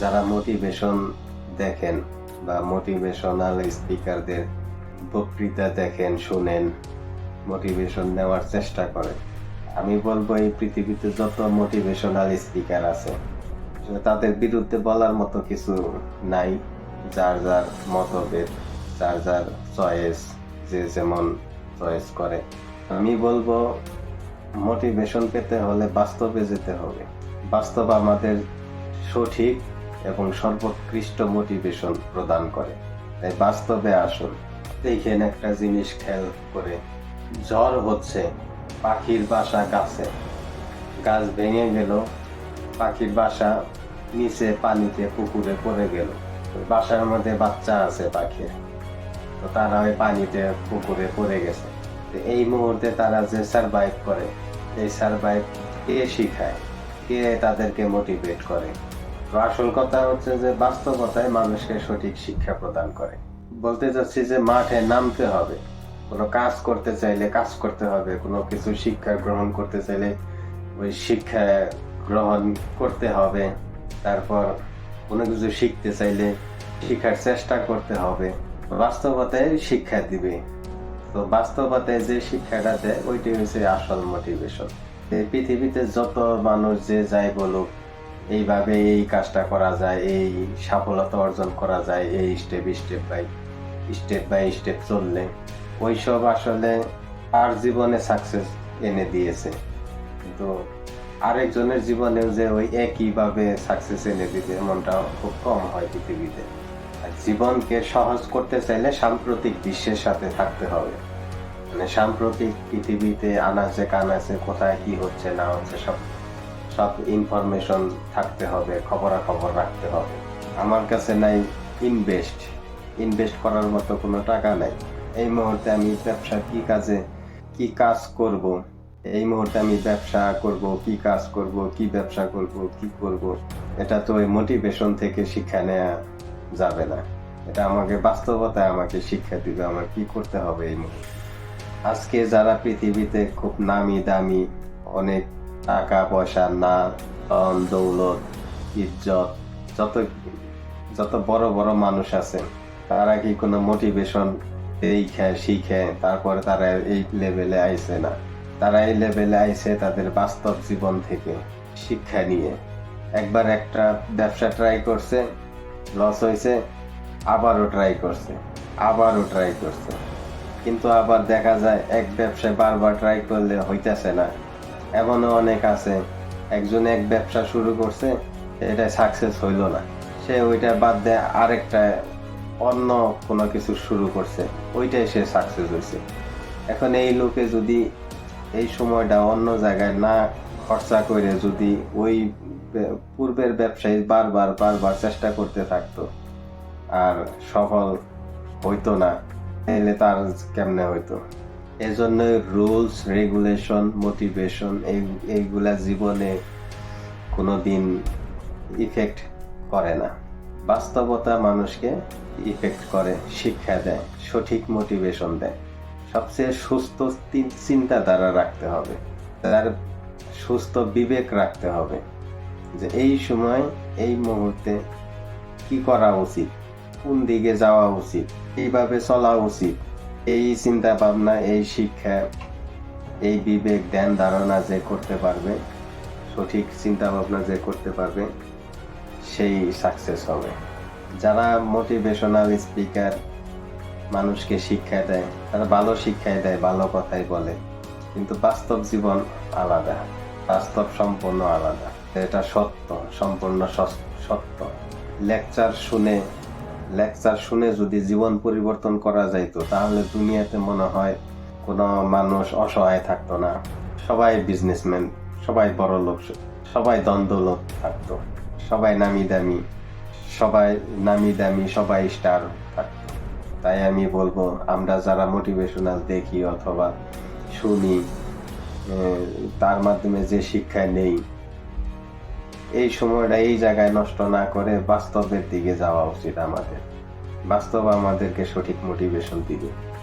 যারা মোটিভেশন দেখেন বা মোটিভেশনাল স্পিকারদের বক্তৃতা দেখেন, শুনেন মোটিভেশন নেওয়ার চেষ্টা করে আমি বলব, এই পৃথিবীতে যত মোটিভেশনাল স্পিকার আছে, তাদের বিরুদ্ধে বলার মতো কিছু নাই। যার যার মতভেদ, যার যার চয়েস যে যেমন চয়েস করে। আমি বলব মোটিভেশন পেতে হলে বাস্তবে যেতে হবে। বাস্তব আমাদের সঠিক এবং সর্বোৎকৃষ্ট মোটিভেশন প্রদান করে। তাই বাস্তবে আসুন, দেখেন একটা জিনিস খেয়াল করে। ঝড় হচ্ছে, পাখির বাসা গাছে। গাছ ভেঙে গেল, পাখির বাসা নিচে পানিতে, পুকুরে পড়ে গেল। বাসার মধ্যে বাচ্চা আছে পাখির তো তারা ওই পানিতে, পুকুরে পড়ে গেছে। এই মুহূর্তে তারা যে সার্ভাইভ করে, এই সার্ভাইভ কে শিখায়? কে তাদেরকে মোটিভেট করে? আসল কথা হচ্ছে যে বাস্তবতায় মানুষকে সঠিক শিক্ষা প্রদান করে। বলতে চাচ্ছি যে মাঠে নামতে হবে। কোনো কাজ করতে চাইলে কাজ করতে হবে, কোনো কিছু শিক্ষা গ্রহণ করতে চাইলে ওই শিক্ষা গ্রহণ করতে হবে। তারপর কোনো কিছু শিখতে চাইলে শিখার চেষ্টা করতে হবে। বাস্তবতায় শিক্ষা দিবে। তো বাস্তবতায় যে শিক্ষাটা দেয়, ওইটাই হচ্ছে আসল মোটিভেশন পৃথিবীতে যত মানুষ যে যাই বলুক এইভাবে এই কাজটা করা যায়, এই সফলতা অর্জন করা যায়, এই step step by step by step চললে। ওইসব আসলে আর জীবনে সাকসেস এনে দিয়েছে। কিন্তু আরেকজনের জীবনেও যে ওই একইভাবে সাকসেস এনে দিবে, এমনটা খুব কম হয় পৃথিবীতে। জীবনকে সহজ করতে চাইলে সাম্প্রতিক বিশ্বের সাথে থাকতে হবে। মানে সাম্প্রতিক পৃথিবীতে আনাচে কানাচে কোথায় কি হচ্ছে, না হচ্ছে, সব সব ইনফরমেশন থাকতে হবে, খবরাখবর রাখতে হবে। আমার কাছে নাই ইনভেস্ট ইনভেস্ট করার মতো কোনো টাকা নাই। এই মুহূর্তে আমি ব্যবসা কি কাজে, কি কাজ করব? এই মুহূর্তে আমি ব্যবসা করব, কি কাজ করব, কি ব্যবসা করব, কি করব? এটা তো ওই মোটিভেশন থেকে শিক্ষা নেওয়া যাবে না। এটা আমাকে বাস্তবতায় আমাকে শিক্ষা দিবে, আমার কি করতে হবে এই মুহূর্তে। আজকে যারা পৃথিবীতে খুব নামি দামি, অনেক টাকা পয়সা না ধন, দৌলত, ইজ্জত, যত যত বড় বড় মানুষ আছে, তারা কি কোনো মোটিভেশন এইখে শিখে তারপরে তারা এই লেভেলে আইছে না। তারা এই লেভেলে আইছে তাদের বাস্তব জীবন থেকে শিক্ষা নিয়ে। একবার একটা ব্যবসা ট্রাই করছে লস হয়েছে, আবারও ট্রাই করছে, আবারও ট্রাই করছে। কিন্তু আবার দেখা যায়, এক ব্যবসায় বারবার ট্রাই করলে হইতেছে না। এমনও অনেক আছে, একজন এক ব্যবসা শুরু করছে, এটা সাকসেস হইল না। সে ওইটা বাদ দিয়ে আরেকটা, অন্য কোনো কিছু শুরু করছে, ওইটাই সে সাকসেস হয়েছে এখন এই লোকে যদি এই সময়টা অন্য জায়গায় না খরচা করে যদি ওই পূর্বের ব্যবসায়ী বারবার বারবার চেষ্টা করতে থাকতো, আর সফল হইতো না, তাহলে তার কেমনে হইতো? এজন্য রুলস, রেগুলেশন, মোটিভেশন, এই, এইগুলা জীবনে কোনো দিন ইফেক্ট করে না। বাস্তবতা মানুষকে ইফেক্ট করে, শিক্ষা দেয়, সঠিক মোটিভেশন দেয়। সবচেয়ে সুস্থ চিন্তাধারা রাখতে হবে। তার সুস্থ বিবেক রাখতে হবে যে এই সময়, এই মুহূর্তে কি করা উচিত? কোন দিকে যাওয়া উচিত? এইভাবে চলা উচিত? এই চিন্তা ভাবনা এই শিক্ষা, এই বিবেক, ধ্যান, ধারণা যে করতে পারবে, সঠিক চিন্তা ভাবনা যে করতে পারবে, সেই সাকসেস হবে। যারা মোটিভেশনাল স্পিকার মানুষকে শিক্ষা দেয়, তারা ভালো শিক্ষাই দেয়, ভালো কথাই বলে। কিন্তু বাস্তব জীবন আলাদা, বাস্তব সম্পূর্ণ আলাদা। এটা সত্য, সম্পূর্ণ সত্য। লেকচার শুনে লেকচার শুনে যদি জীবন পরিবর্তন করা যাইতো, তাহলে দুনিয়াতে মনে হয় কোনো মানুষ অসহায় থাকতো না। সবাই বিজনেসম্যান সবাই বড় লোক, সবাই দ্বন্দ্বলোক থাকতো। সবাই নামি দামি সবাই নামি দামি সবাই স্টার থাকতো। তাই আমি বলব, আমরা যারা মোটিভেশনাল দেখি অথবা শুনি তার মাধ্যমে যে শিক্ষা নেই এই সময়টা এই জায়গায় নষ্ট না করে বাস্তবের দিকে যাওয়া উচিত আমাদের। বাস্তব আমাদেরকে সঠিক মোটিভেশন দিবে।